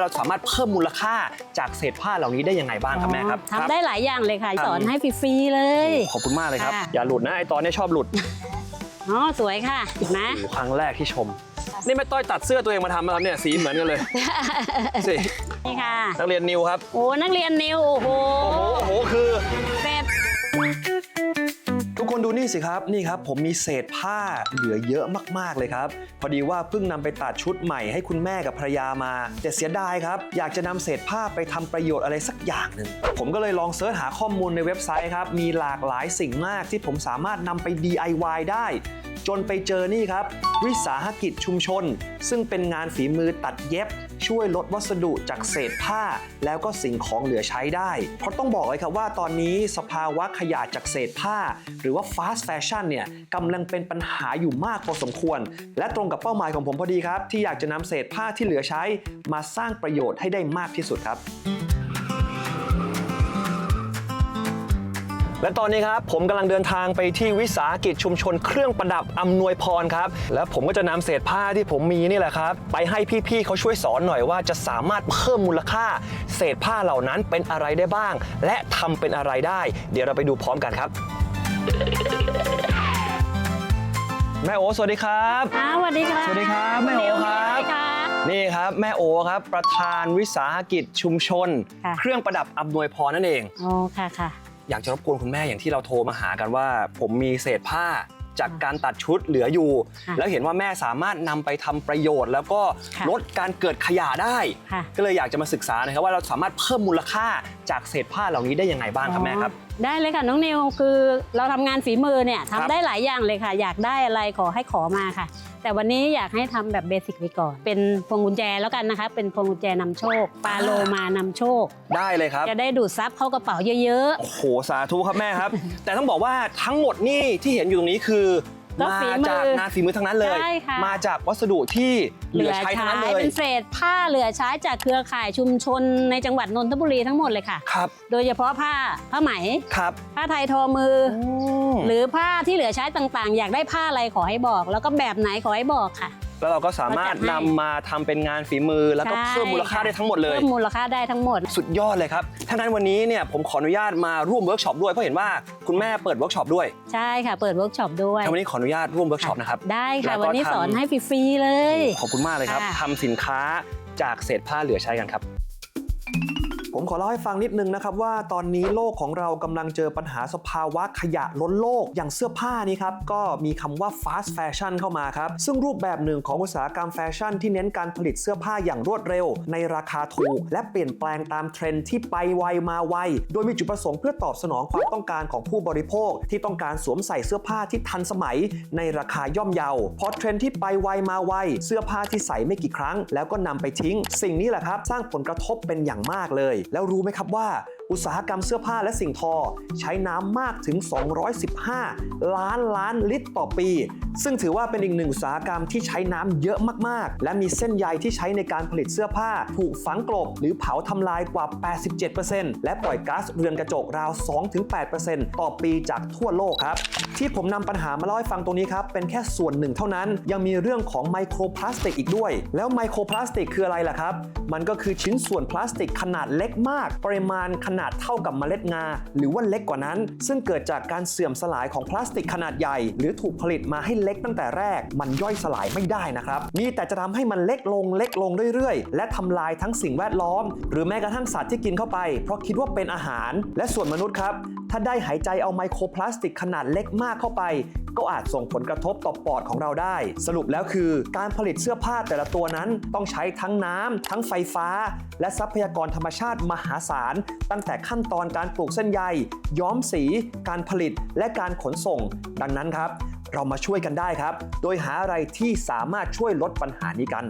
เราสามารถเพิ่มมูลค่าจากเศษผ้าเหล่านี้ได้ยังไงบ้างครับแม่ครับทำได้หลายอย่างเลยค่ะครับสอนให้ฟรีๆเลย ขอบคุณมากเลยครับค่ะอย่าหลุดนะไอตอนนี้ชอบหลุดอ๋อสวยค่ะเห็นไหมโอ้โหครั้งแรกที่ชมนี่แม่ต้อยตัดเสื้อตัวเองมาทำนะครับเนี่ยสีเหมือนกันเลยสินี่ค่ะ นักเรียนนิวครับโอ้นักเรียนนิวโอ้โหโอ้โหโอ้โหคือเสร็จทุกคน ดูนี่สิครับนี่ครับ ผมมีเศษผ้าเหลือเยอะมากๆเลยครับ พอดีว่าเพิ่งนำไปตัดชุดใหม่ให้คุณแม่กับภรรยามา แต่เสียดายครับ อยากจะนำเศษผ้าไปทำประโยชน์อะไรสักอย่างหนึ่งผมก็เลยลองเสิร์ชหาข้อมูลในเว็บไซต์ครับ มีหลากหลายสิ่งมากที่ผมสามารถนำไป DIY ได้ จนไปเจอนี่ครับ วิสาหกิจชุมชน ซึ่งเป็นงานฝีมือตัดเย็บ ช่วยลดวัสดุจากเศษผ้า แล้วก็สิ่งของเหลือใช้ได้ เพราะต้องบอกเลยครับว่าตอนนี้สภาวะขยะจากเศษผ้า หรือว่า fast fashion เนี่ยกำลังเป็นปัญหาอยู่มากพอสมควร และตรงกับเป้าหมายของผมพอดีครับ ที่อยากจะนำเศษผ้าที่เหลือใช้ มาสร้างประโยชน์ให้ได้มากที่สุดครับ และตอนนี้ครับผมกำลังเดินทางไปที่วิสาหกิจชุมชน เครื่องประดับอำนวยพรครับ แล้วผมก็จะนำเศษผ้าที่ผมมีนี่แหละครับ ไปให้พี่ๆเขาช่วยสอนหน่อยว่าจะสามารถเพิ่มมูลค่า เศษผ้าเหล่านั้นเป็นอะไรได้บ้าง และทำเป็นอะไรได้ เดี๋ยวเราไปดูพร้อมกันครับ แม่โอสวัสดีครับอ้าวสวัสดีค่ะสวัสดีครับแม่โอครับสวัสดีค่ะนี่ครับ แม่โอครับ ประธานวิสาหกิจชุมชนค่ะเครื่องประดับอำนวยพรนั่นเองอ๋อค่ะค่ะ อยากจะรบกวนคุณแม่อย่างที่เราโทรมาหากันว่า ผมมีเศษผ้าจากการตัดชุดเหลืออยู่ ค่ะแล้วเห็นว่าแม่สามารถนำไปทำประโยชน์ แล้วก็ค่ะลดการเกิดขยะได้ ค่ะ ก็เลยอยากจะมาศึกษานะครับว่าเราสามารถเพิ่มมูลค่าจากเศษผ้าเหล่านี้ได้ยังไงบ้างครับแม่ครับ อ๋อได้เลยค่ะน้องนิวคือเราทำงานฝีมือเนี่ยครับ ทำได้หลายอย่างเลยค่ะ อยากได้อะไรขอให้ขอมาค่ะ แต่วันนี้อยากให้ทำแบบเบสิกไปก่อน เป็นพวงกุญแจแล้วกันนะคะ เป็นพวงกุญแจนำโชคปลาโลมานำโชค ได้เลยครับ จะได้ดูดซับเข้ากระเป๋าเยอะโอ้โห สาธุครับแม่ครับ แต่ต้องบอกว่าทั้งหมดนี่ที่เห็นอยู่ตรงนี้คือ ก็มาฝีมือจากงานฝีมือทั้งนั้นเลย ใช่ค่ะ มาจากวัสดุที่ๆเหลือใช้ทั้งนั้นเลยเป็นเศษผ้าเหลือใช้จากเครือข่ายชุมชนในจังหวัดนนทบุรีทั้งหมดเลยค่ะ ครับโดยเฉพาะผ้าผ้าไหม ครับผ้าไทยทอมืออมหรือผ้าที่เหลือใช้ต่างๆ อยากได้ผ้าอะไรขอให้บอก แล้วก็แบบไหนขอให้บอกค่ะ แล้วเราก็สามารถเราจัดให้นำมาทำเป็นงานฝีมือ แล้วก็ใช่เพิ่มมูลค่าได้ทั้งหมดเลย เพิ่มมูลค่าได้ทั้งหมด สุดยอดเลยครับถ้างั้นวันนี้เนี่ยผมขออนุญาตมาร่วมเวิร์กช็อปด้วยเพราะเห็นว่าคุณแม่เปิดเวิร์กช็อปด้วยใช่ค่ะ เปิดเวิร์กช็อปด้วยถ้าวันนี้ขออนุญาตร่วมเวิร์กช็อปนะครับ ได้ค่ะ แล้วก็วันนี้ทำ สอนให้ฟรีๆเลย ขอบคุณมากเลยครับค่ะ ทำสินค้าจากเศษผ้าเหลือใช้กันครับ ผมขอเล่าให้ฟังนิดนึงนะครับว่าตอนนี้โลกของเรากำลังเจอปัญหาสภาวะขยะล้นโลกอย่างเสื้อผ้านี้ครับ ก็มีคำว่า fast fashion เข้ามาครับ ซึ่งรูปแบบหนึ่งของอุตสาหกรรมแฟชั่นที่เน้นการผลิตเสื้อผ้าอย่างรวดเร็ว ในราคาถูก และเปลี่ยนแปลงตามเทรนด์ที่ไปไวมาไว โดยมีจุดประสงค์เพื่อตอบสนองความต้องการของผู้บริโภค ที่ต้องการสวมใส่เสื้อผ้าที่ทันสมัย ในราคาย่อมเยาพอเทรนด์ที่ไปไวมาไวเสื้อผ้าที่ใส่ไม่กี่ครั้ง แล้วก็นำไปทิ้ง สิ่งนี้แหละครับสร้างผลกระทบเป็นอย่างมากเลยแล้วรู้ไหมครับว่า อุตสาหกรรมเสื้อผ้าและสิ่งทอ ใช้น้ำมากถึง 215 ล้านล้านลิตรต่อปี ซึ่งถือว่าเป็นอีกหนึ่งอุตสาหกรรมที่ใช้น้ำเยอะมากๆ และมีเส้นใยที่ใช้ในการผลิตเสื้อผ้า ถูกฝังกลบหรือเผาทำลายกว่า 87%และปล่อยก๊าซเรือนกระจกราว 2-8%ต่อปีจากทั่วโลกครับ ที่ผมนำปัญหามาเล่าให้ฟังตรงนี้ครับ เป็นแค่ส่วนหนึ่งเท่านั้น ยังมีเรื่องของไมโครพลาสติกอีกด้วย แล้วไมโครพลาสติกคืออะไรล่ะครับ มันก็คือชิ้นส่วนพลาสติกขนาดเล็กมาก ปริมาณขนาดเท่ากับเมล็ดงา หรือว่าเล็กกว่านั้น ซึ่งเกิดจากการเสื่อมสลายของพลาสติกขนาดใหญ่ หรือถูกผลิตมาให้เล็กตั้งแต่แรก มันย่อยสลายไม่ได้นะครับ มีแต่จะทำให้มันเล็กลงเล็กลงเรื่อยๆ และทำลายทั้งสิ่งแวดล้อม หรือแม้กระทั่งสัตว์ที่กินเข้าไป เพราะคิดว่าเป็นอาหาร และส่วนมนุษย์ครับ ถ้าได้หายใจเอาไมโครพลาสติกขนาดเล็กมากเข้าไป ก็อาจส่งผลกระทบต่อปอดของเราได้ สรุปแล้วคือ การผลิตเสื้อผ้าแต่ละตัวนั้นต้องใช้ทั้งน้ำทั้งไฟฟ้า และทรัพยากรธรรมชาติมหาศาล ตั้งแต่ขั้นตอนการปลูกเส้นใย ย้อมสี การผลิตและการขนส่ง ดังนั้นครับ เรามาช่วยกันได้ครับ โดยหาอะไรที่สามารถช่วยลดปัญหานี้กัน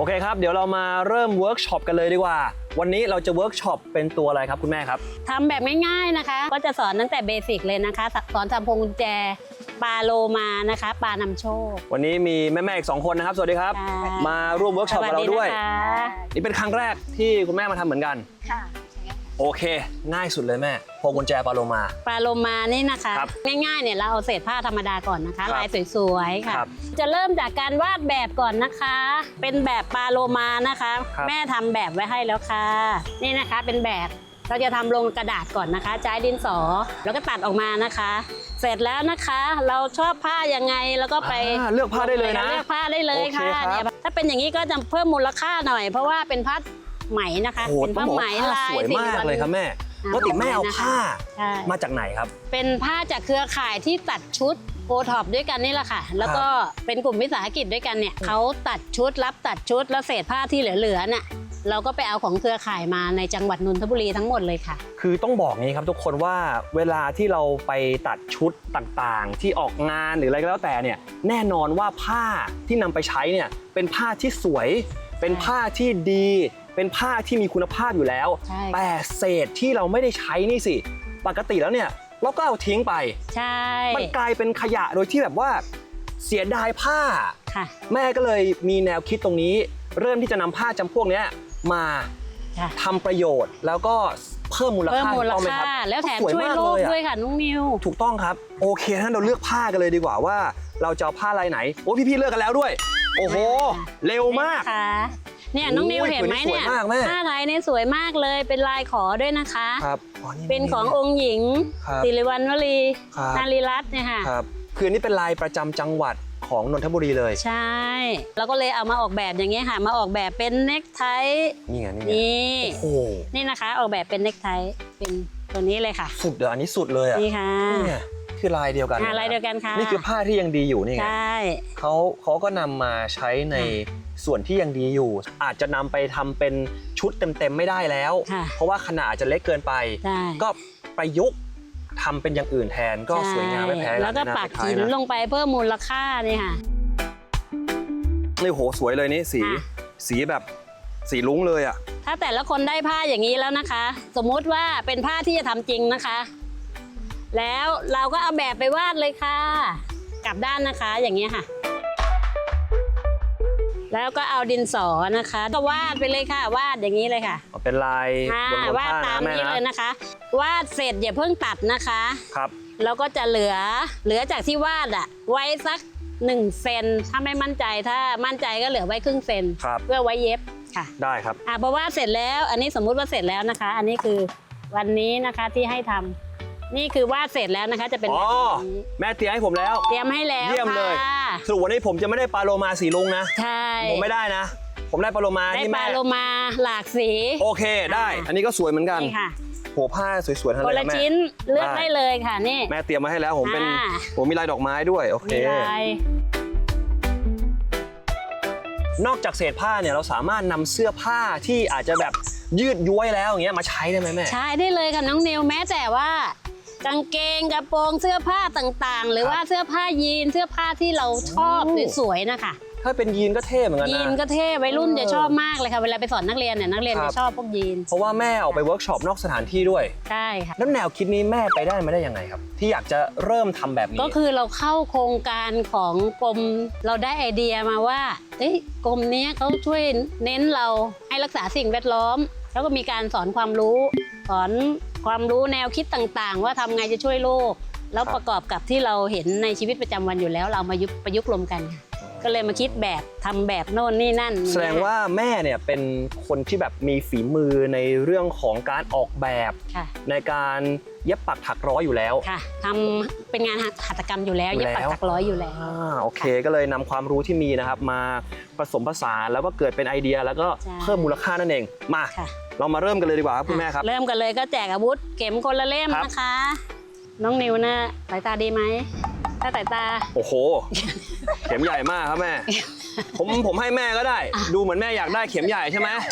โอเคครับ เดี๋ยวเรามาเริ่มเวิร์กช็อปกันเลยดีกว่า วันนี้เราจะเวิร์กช็อปเป็นตัวอะไรครับคุณแม่ครับทำแบบง่ายๆนะคะ ก็จะสอนตั้งแต่เบสิกเลยนะคะสอนทำพวงกุญแจปลาโลมานะคะ ปลานำโชค วันนี้มีแม่ๆอีกสองคนนะครับ สวัสดีครับค่ะมาร่วมเวิร์กช็อปกับเราด้วยสสนะคะนี่เป็นครั้งแรกที่คุณแม่มาทำเหมือนกันค่ะ โอเค ง่ายสุดเลยแม่พวงกุญแจปาโลมา ปลาโลมานี่นะคะ ครับง่ายๆเนี่ยเราเอาเศษผ้าธรรมดาก่อนนะคะ ครับลายสวยๆค่ะ ครับจะเริ่มจากการวาดแบบก่อนนะคะ เป็นแบบปลาโลมานะคะ ครับ แม่ทำแบบไว้ให้แล้วค่ะ นี่นะคะเป็นแบบเราจะทำลงกระดาษก่อนนะคะใช้ดินสอแล้วก็ตัดออกมานะคะ เสร็จแล้วนะคะ เราชอบผ้ายังไงแล้วก็ไป อ่าเลือกผ้าได้เลยนะ เลือกผ้าได้เลยค่ะโอเคครับเนี่ยถ้าเป็นอย่างนี้ก็จะเพิ่มมูลค่าหน่อย เพราะว่าเป็นผ้า ไหมนะคะโอ้โหเป็นต้อผ้างบอกไหมว่าผ้าลายสวยมากเลยครับแม่อ่าปกติแม่เอาผ้าใช่มาจากไหนครับ เป็นผ้าจากเครือข่ายที่ตัดชุดโอท็อปด้วยกันนี่แหละค่ะ แล้วก็เป็นกลุ่มวิสาหกิจด้วยกันเนี่ยเขาตัดชุดรับตัดชุดแล้วเศษผ้าที่เหลือๆน่ะเราก็ไปเอาของเครือข่ายมาในจังหวัดนนทบุรีทั้งหมดเลยค่ะ คือต้องบอกงี้ครับทุกคนว่าเวลาที่เราไปตัดชุดต่างๆ ที่ออกงานหรืออะไรก็แล้วแต่เนี่ยแน่นอนว่าผ้าที่นำไปใช้เนี่ยเป็นผ้าที่สวย เป็นผ้าที่ดี เป็นผ้าที่มีคุณภาพอยู่แล้ว ใช่ แต่เศษที่เราไม่ได้ใช้นี่สิ ปกติแล้วเนี่ยเราก็เอาทิ้งไป ใช่มันกลายเป็นขยะโดยที่แบบว่า เสียดายผ้า ค่ะแม่ก็เลยมีแนวคิดตรงนี้ เริ่มที่จะนำผ้าจำพวกเนี้ยมาค่ะทำประโยชน์ แล้วก็เพิ่มมูลเพิ่มค่ามูลถูกต้องไหมค่ารับแล้วแถมสวยช่วยมากโลกเลยอะด้วยค่ะน้องนิว ถูกต้องครับ โอเคถ้าเราเลือกผ้ากันเลยดีกว่าว่า เราจะเอาผ้าลายไหนโอ้พี่ๆเลือกกันแล้วด้วย โอ้โห เร็วมากนี่นะคะ เนี่ยน้องนิวโอ้ยเห็นไหมผืนนี้เนี่ยสวยมากแม่ผ้าไทยเนี่ยสวยมากเลยเป็นลายขอด้วยนะคะครับเป็นขององค์หญิงครับสิริวัณวลีครับนารีรัตน์เนี่ยค่ะครับคืออนนี่เป็นลายประจำจังหวัดของนนทบุรีเลย ใช่ แล้วก็เลยเอามาออกแบบอย่างเงี้ยค่ะ มาออกแบบเป็นเน็กไทนี่ไงนี่ไงนี่โอ้โหนี่นะคะ ออกแบบเป็นเน็กไทเป็น ตัวนี้เลยค่ะ สุดเดี๋ยวอันนี้สุดเลยอะนี่ค่ะนี่ไงคือลายเดียวกันอ่าลายเดียวกันค่ะนี่คือผ้าที่ยังดีอยู่นี่ไงใช่เขาเขาก็นำมาใช้ในส่วนที่ยังดีอยู่ อาจจะนำไปทำเป็นชุดเต็มๆไม่ได้แล้วค่ะเพราะว่าขนาดอาจจะเล็กเกินไปใช่ก็ประยุกต์ทำเป็นอย่างอื่นแทนก็สวยงามไม่แพ้ใช่แล้วก็ร้านปักแม่ค้าหินนะลงไปเพิ่มมูลค่านี่ค่ะนี่โหสวยเลยนี่สีค่ะสีแบบ สีลุ้งเลยอะ ถ้าแต่ละคนได้ผ้าอย่างนี้แล้วนะคะ สมมุติว่าเป็นผ้าที่จะทำจริงนะคะ แล้วเราก็เอาแบบไปวาดเลยค่ะ กลับด้านนะคะอย่างนี้ยค่ะ แล้วก็เอาดินสอนะคะ ก็วาดไปเลยค่ะ วาดอย่างนี้เลยค่ะเป็นลายอ่าบนบนวาดผ้าตามนะแม่นี้นะเลยนะคะ วาดเสร็จอย่าเพิ่งตัดนะคะ ครับแล้วก็จะเหลือเหลือจากที่วาดอะไว้สัก 1 เซนถ้าไม่มั่นใจถ้ามั่นใจก็เหลือไว้ครึ่งเซนครับ เพื่อไว้เย็บค่ะได้ครับ อะพอวาดเสร็จแล้วอันนี้สมมุติว่าเสร็จแล้วนะคะ อันนี้คือวันนี้นะคะที่ให้ทำนี่คือวาดเสร็จแล้วนะคะ จะเป็นอ๋แบอบนี้แม่เตรียมให้ผมแล้ว เตรียมให้แล้วเยี่ยมเลย ค่ะสรุปวันนี้ผมจะไม่ได้ปลาโลมาสีลุงนะ ใช่ผมไม่ได้นะ ผมได้ปลาโลมาได้ที่ปแม่ลาโลมาหลากสี โอเคได้อ่าอันนี้ก็สวยเหมือนกัน นี่ค่ะ โหผ้าสวยๆทั้งคนั้นนเลยละนะแม่ ชิ้นเลือกได้ ได้เลยค่ะนี่ แม่เตรียมมาให้แล้วผมเป็นอ่า ผมมีลายดอกไม้ด้วยโอเค มีลาย นอกจากเศษผ้าเนี่ยเราสามารถนำเสื้อผ้าที่อาจจะแบบยืดย้วยแล้วอย่างเงี้ยมาใช้ได้ไหมแม่ ใช้ได้เลยค่ะน้องนิวแม้แต่ว่า กางเกงกระโปรงเสื้อผ้าต่างๆ หรือครับว่าเสื้อผ้ายีนเสื้อผ้าที่เราชอบโอ้ สวยๆนะคะ ถ้าเป็นยีนก็เท่เหมือนกันยีนนะ ก็เท่วัยรุ่นเออ จะชอบมากเลยค่ะ เวลาไปสอนนักเรียนเนี่ยนักเรียนครัจะบชอบพวกยีนเพราะว่าแม่ออกไปเวิร์กช็อปนอกสถานที่ด้วย ใช่ค่ะ แล้วแนวคิดนี้แม่ไปได้มาได้ยังไงครับ ที่อยากจะเริ่มทำแบบนี้ ก็คือเราเข้าโครงการของกรมเราได้ไอเดียมาว่าเอ้ยกรมเนี้ยเขาช่วยเน้นเราให้รักษาสิ่งแวดล้อม แล้วก็มีการสอนความรู้ สอนความรู้แนวคิดต่างๆ ว่าทำไงจะช่วยโลก แล้วประกอบกับที่เราเห็นในชีวิตประจำวันอยู่แล้ว เรามายุกประยุกต์รวมกันค่ะ ก็เลยมาคิดแบบทำแบบโน่นนี่นั่น แสดงว่าแม่เนี่ยเป็นคนที่แบบมีฝีมือในเรื่องของการออกแบบค่ะในการเย็บปักถักร้อยอยู่แล้วค่ะทำเป็นงานหัตถกรรมอยู่แล้วอยู่เย็บปักแล้วถักร้อยอยู่แล้วอ่าโอเค ก็เลยนำความรู้ที่มีนะครับ มาผสมผสานแล้วก็เกิดเป็นไอเดีย แล้วก็ใช่เพิ่มมูลค่านั่นเองมาค่ะเรามาเริ่มกันเลยดีกว่าครับคุณแม่ครับเริ่มกันเลยก็แจกอาวุธเข็มคนละเล่มครับนะคะ น้องนิวนะสายตาดีไหม ถ้าสายตา โอ้โห เข็มใหญ่มากครับแม่ ผมผมให้แม่ก็ได้ ดูเหมือนแม่อยากได้เข็มใหญ่ใช่ไหมอะ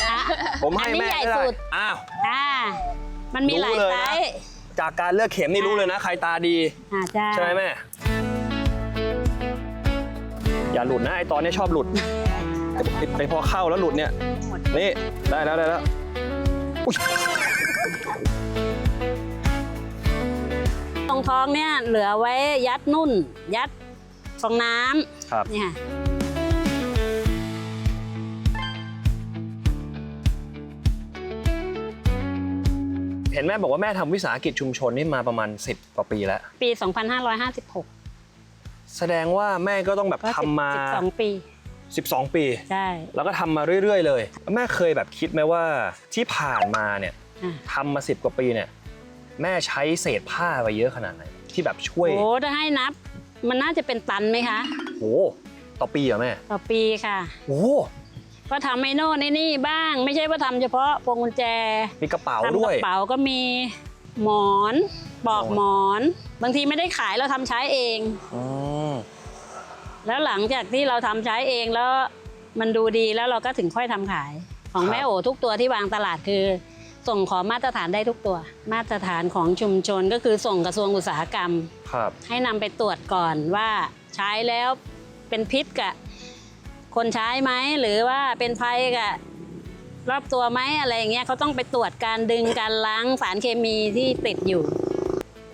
ผมให้อันนี้แม่ใหญ่ก็ได้สุด อ้าว อ่า มันมีหลายรู้เลยไซนะ ส์จากการเลือกเข็มนี่รู้เลยนะใครตาดี อ่าจ้าใช่ไหมแม่ อย่าหลุดนะไอตอนนี้ชอบหลุดไปไปไปพอเข้าแล้วหลุดเนี่ย นี่ได้แล้วได้แล้วอุ๊ย รงท้องเนี่ยเหลือไว้ยัดนุ่น ยัดฟองน้ำครับเนี่ยค่ะห็นแม่บอกว่าแม่ทำวิสาหกิจชุมชนนี่มาประมาณ 10กว่าปีแล้ว ปี 2556 แสดงว่าแม่ก็ต้องแบบก็ทำมา12ปี 12 ปี ใช่แล้วก็ทำมาเรื่อย ๆ เลย แม่เคยแบบคิดไหมว่าที่ผ่านมาเนี่ยอะทำมา 10 กว่าปีเนี่ย แม่ใช้เศษผ้าไปเยอะขนาดไหน ที่แบบช่วยโอ้ถ้าให้นับ มันน่าจะเป็นตันไหมคะโอ้ต่อปีเหรอแม่ต่อปีค่ะ โอ้ก็ทำไอ้โน่นไอ้นี่บ้าง ไม่ใช่ว่าทำเฉพาะพวงกุญแจมีกระเป๋าทำด้กวย ระเป๋าก็มีหมอนปลอกหมอน บางทีไม่ได้ขายเราทำใช้เอง อืมแล้วหลังจากที่เราทำใช้เองแล้วมันดูดีแล้วเราก็ถึงค่อยทำขาย ของแม่โอทุกตัวที่วางตลาดคือ ส่งขอมาตรฐานได้ทุกตัว มาตรฐานของชุมชนก็คือส่งกระทรวงอุตสาหกรรม ครับให้นำไปตรวจก่อนว่าใช้แล้วเป็นพิษกับคนใช้ไหมหรือว่าเป็นภัยกับรอบตัวไหมอะไรอย่างเงี้ยเขาต้องไปตรวจการดึงการล้างสารเคมีที่ติดอยู่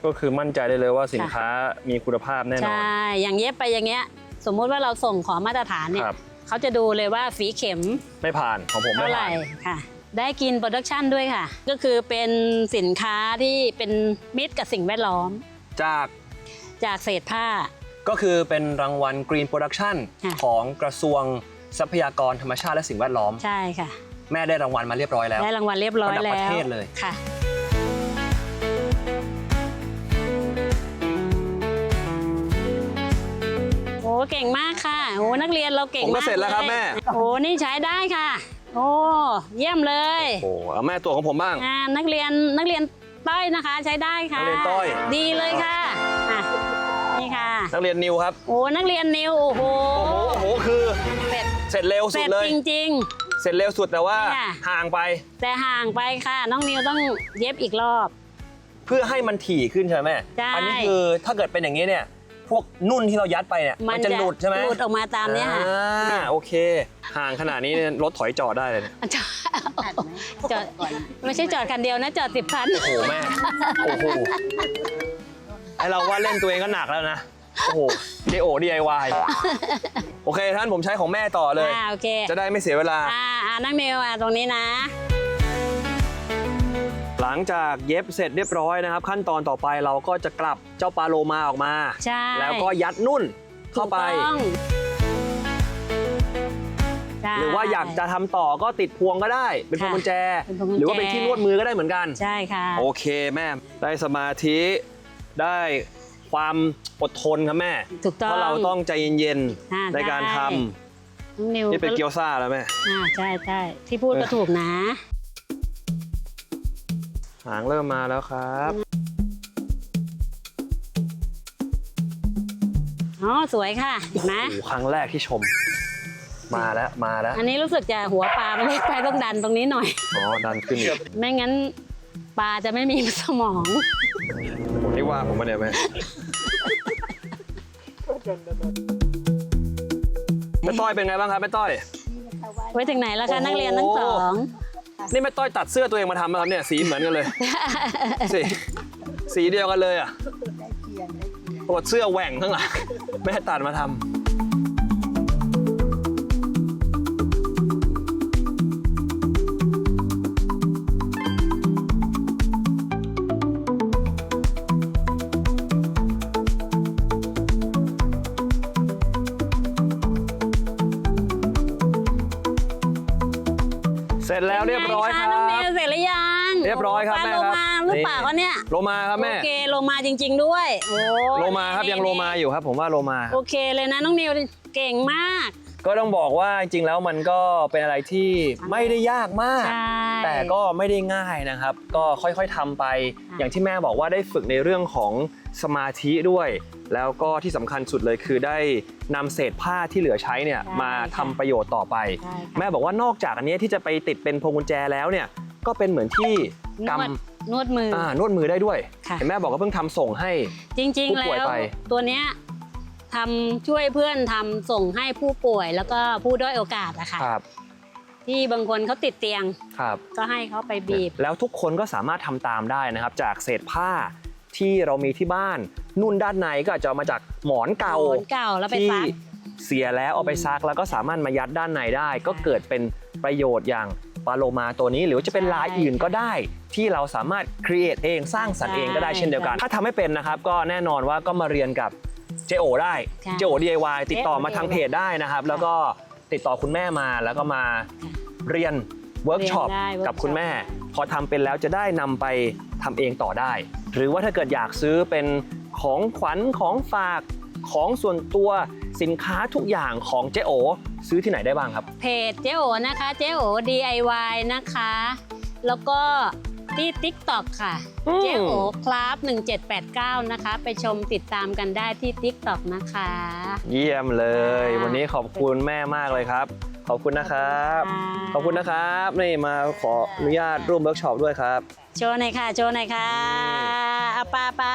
ก็คือมั่นใจได้เลยว่าสินค้ามีคุณภาพแน่นใชอน่อย่างเย็บไปอย่างเงี้ย สมมุติว่าเราส่งขอมาตรฐานเนี่ยครับ เขาจะดูเลยว่าฝีเข็มไม่ผ่านของผมไม่เท่าไหผ่าร่นค่ะ ได้กินโปรดักชันด้วยค่ะ ก็คือเป็นสินค้าที่เป็นมิตรกับสิ่งแวดล้อม จากจากเศษผ้า ก็คือเป็นรางวัล Green Production ค่ะ ของกระทรวงทรัพยากรธรรมชาติและสิ่งแวดล้อม ใช่ค่ะ แม่ได้รางวัลมาเรียบร้อยแล้ว ได้รางวัลเรียบร้อยระดับแล้วประเทศเลย ค่ะ โอ้เก่งมากค่ะโอ้นักเรียนเราเก่งผมก็มากเสร็จแล้วครับยแม่ โอ้นี่ใช้ได้ค่ะ โอ้เยี่ยมเลยโอ้เอาแม่ตัวของผมบ้าง อ่านักเรียนนักเรียนต้อยนะคะใช้ได้ค่ะ นักเรียนต้อย ดีเลยค่ะอะนี่ค่ะนักเรียนนิวครับ โอ้นักเรียนนิวโอ้โหโอ้โหโอ้โหคือเสร็จเสร็จเร็วเสสุร็ดจเลย จริง เสร็จเร็วสุดแต่ว่าค่ะ ห่างไปๆ แต่ห่างไปค่ะ น้องนิวต้องเย็บอีกรอบ เพื่อให้มันถี่ขึ้นใช่ไหมแม่ใช่ อันี้คือถ้าเกิดเป็นอย่างนี้เนี่ย พวกนุ่นที่เรายัดไปเนี่ยมันจะหลุดใช่ไหมหลุดออกมาตามเนี้ยค่ะอ่าโอเค ห่างขนาดนี้เนี่ยรถถอยจอดได้เลยเนี่ยจอดจอดไม่ใช่จอดคันเดียวนะจอดสิบคัน โอ้โหแม่โอ้โหไอเราว่าเล่นตัวเองก็หนักแล้วนะโอ้โห JO DIY โอเคท่านผมใช้ของแม่ต่อเลย อ่าโอเคจะได้ไม่เสียเวลา อ่าอ่านั่งนิวอะตรงนี้นะ หลังจากเย็บเสร็จเรียบร้อยนะครับ ขั้นตอนต่อไปเราก็จะกลับเจ้าปลาโลมาออกมา ใช่ แล้วก็ยัดนุ่นเข้าไป ถูกต้องใช่ หรือว่าอยากจะทำต่อก็ติดพวงก็ได้ เป็นพวงค่ะกุญแจ เป็นพวงกุญแจ หรือว่าเป็นที่นวดมือก็ได้เหมือนกัน ใช่ค่ะโอเคแม่ ได้สมาธิได้ความอดทนครับแม่ถูกต้องเพราะเราต้องใจเย็นอ่าๆในการทได้ น้องนิวำนี่เป็นเกี๊ยวซ่าแล้วแม่ อ่าใช่ใช่ที่พูดก็ถูกนะ หางเริ่มมาแล้วครับอ๋อสวยค่ะเห็นไหมโอ้โหครั้งแรกที่ชม มาแล้วมาแล้วอันนี้รู้สึกจะหัวปลามันเล็กไปต้องดันตรงนี้หน่อย อ๋อดันขึ้นอีกไม่งั้นปลาจะไม่มีสมอง ผมนี่ว่าผมมาเนี่ยแม่แม่ต้อยเป็นไงบ้างครับแม่ต้อยไว้ถึงไหนแล้วคะโอ้โหนักเรียนทั้งสอง นี่แม่ต้อยตัดเสื้อตัวเองมาทำนะครับเนี่ยสีเหมือนกันเลย สีสีเดียวกันเลยอะปวดเสื้อแหว่งข้างหลังแม่ตัดมาทำ เปล่านี่คะเนี่ยโลมาครับแม่ โอเคโลมาจริง ๆ ด้วยโอ้โลมาครับยังโลมาอยู่ครับ ผมว่าโลมา โอเคเลยนะน้องนิวเก่งมาก ก็ต้องบอกว่าจริงๆแล้วมันก็เป็นอะไรที่ไม่ได้ยากมาก ใช่แต่ก็ไม่ได้ง่ายนะครับ ก็ค่อยๆทำไปค่ะอย่างที่แม่บอกว่าได้ฝึกในเรื่องของสมาธิด้วย แล้วก็ที่สำคัญสุดเลยคือได้นำเศษผ้าที่เหลือใช้เนี่ยมาทำประโยชน์ต่อไป ใช่ค่ะ แม่บอกว่านอกจากอันนี้ที่จะไปติดเป็นพวงกุญแจแล้วเนี่ยก็เป็นเหมือนที่นกวด นวดมืออำอ่านวดมือได้ด้วยค่ะเห็นแม่บอกว่าเพิ่งทำส่งให้ จริงผู้ๆป่วยแล้วไปตัวเนี้ยทำช่วยเพื่อนทำส่งให้ผู้ป่วยแล้วก็ผู้ด้อยโอกาสอะค่ะครับที่บางคนเขาติดเตียงครับก็ให้เขาไปบีบ แล้วทุกคนก็สามารถทำตามได้นะครับ จากเศษผ้าที่เรามีที่บ้าน นุ่นด้านในก็อาจจะเอามาจากหมอนเก่าหมอนเก่าแล้วไปที่ซักเสียแล้วเอาไปซักแล้วก็สามารถมายัดด้านในได้ ก็เกิดเป็นประโยชน์อย่างปลาโลมาตัวนี้ หรือว่าจะเป็นใช่ลายอื่นก็ได้ ที่เราสามารถครีเอทเองสร้างสรรค์เองก็ได้ใช่เช่นเดียวกัน ถ้าทำไม่เป็นนะครับ ก็แน่นอนว่าก็มาเรียนกับเจโอได้ใช่เจโอ DIY ติดต่อมาเจ๊โอทางเพจได้นะครับ แล้วก็ติดต่อคุณแม่มาแล้วก็มาเรียนเวิร์กช็อปเรียนได้กับ workshop คุณแม่ พอทำเป็นแล้วจะได้นำไปทำเองต่อได้ หรือว่าถ้าเกิดอยากซื้อเป็นของขวัญของฝากของส่วนตัวสินค้าทุกอย่างของเจโอ ซื้อที่ไหนได้บ้างครับ เพจเจ๊โอนะคะ เจ๊โอ DIY นะคะ แล้วก็ ที่ TikTok ค่ะ อืม เจ๊โอคราฟ1789 นะคะ ไปชมติดตามกันได้ที่ TikTok นะคะ เยี่ยมเลย ค่ะ วันนี้ขอบคุณแม่มากเลยครับ ขอบคุณนะครับ ขอบคุณนะครับ นี่มาขออนุญาตร่วมเวิร์กช็อปด้วยครับ โชว์หน่อยค่ะ โชว์หน่อยค่ะอาปาปา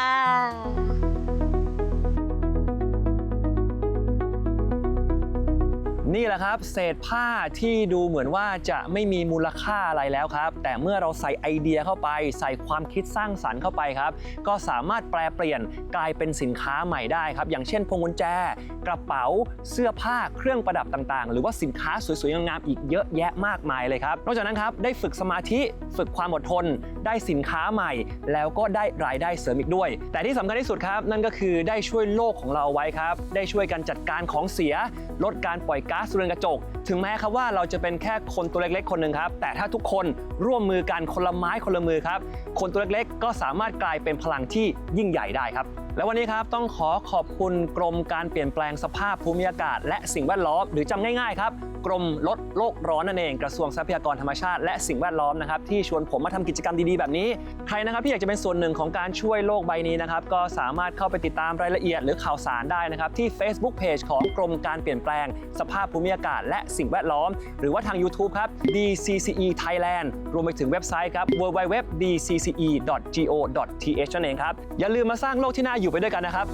นี่แหละครับ เศษผ้าที่ดูเหมือนว่าจะไม่มีมูลค่าอะไรแล้วครับ แต่เมื่อเราใส่ไอเดียเข้าไป ใส่ความคิดสร้างสรรค์เข้าไปครับ ก็สามารถแปลเปลี่ยนกลายเป็นสินค้าใหม่ได้ครับ อย่างเช่นพวงกุญแจ กระเป๋า เสื้อผ้าเครื่องประดับต่างๆ หรือว่าสินค้าสวยๆงามๆอีกเยอะแยะมากมายเลยครับนอกจากนั้นครับได้ฝึกสมาธิฝึกความอดทน ได้สินค้าใหม่ แล้วก็ได้รายได้เสริมอีกด้วย แต่ที่สำคัญที่สุดครับ นั่นก็คือได้ช่วยโลกของเราไว้ครับ ได้ช่วยกันจัดการของเสีย ลดการปล่อยก๊าซสเรือนกระจก ถึงแม้ครับว่าเราจะเป็นแค่คนตัวเล็กๆ คนหนึ่งครับ แต่ถ้าทุกคนร่วมมือกันคนละไม้คนละมือครับ คนตัวเล็กๆ ก็สามารถกลายเป็นพลังที่ยิ่งใหญ่ได้ครับ และวันนี้ครับต้องขอขอบคุณกรมการเปลี่ยนแปลงสภาพภูมิอากาศ และสิ่งแวดล้อมหรือจำง่ายๆครับกรมลดโลกร้อนนั่นเองกระทรวงทรัพยากรธรรมชาติและสิ่งแวดล้อมนะครับที่ชวนผมมาทำกิจกรรมดีๆแบบนี้ ใครนะครับที่อยากจะเป็นส่วนหนึ่งของการช่วยโลกใบนี้นะครับก็สามารถเข้าไปติดตามรายละเอียด หรือข่าวสารได้นะครับที่ Facebook Page ของกรมการเปลี่ยนแปลงสภาพภูมิอากาศ และสิ่งแวดล้อม หรือว่าทาง YouTube ครับ DCCE Thailand รวมไปถึงเว็บไซต์ครับ www.dcce.go.th นั่นเองครับ อย่าลืมมาสร้างโลกที่น่าอยู่ไปด้วยกันนะครับ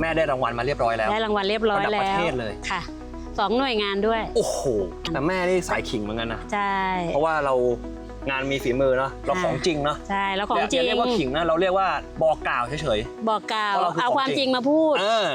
แม่ได้รางวัลมาเรียบร้อยแล้วได้รางวัลเรียบร้อยระดับแล้ประวเทศเลย ค่ะสองหน่วยงานด้วย โอ้โห แต่แม่นี่สายขิงเหมือนกันนะ ใช่ เพราะว่าเรางานมีฝีมือเนาะเราของจริงเนาะใช่แล้วของจริย่างเรียกว่าขิงนะ เราเรียกว่าบอกกล่าวเฉย บอกกล่าวเพราะเราคือเอาของความจริงจริงมาพูด ๆ เออ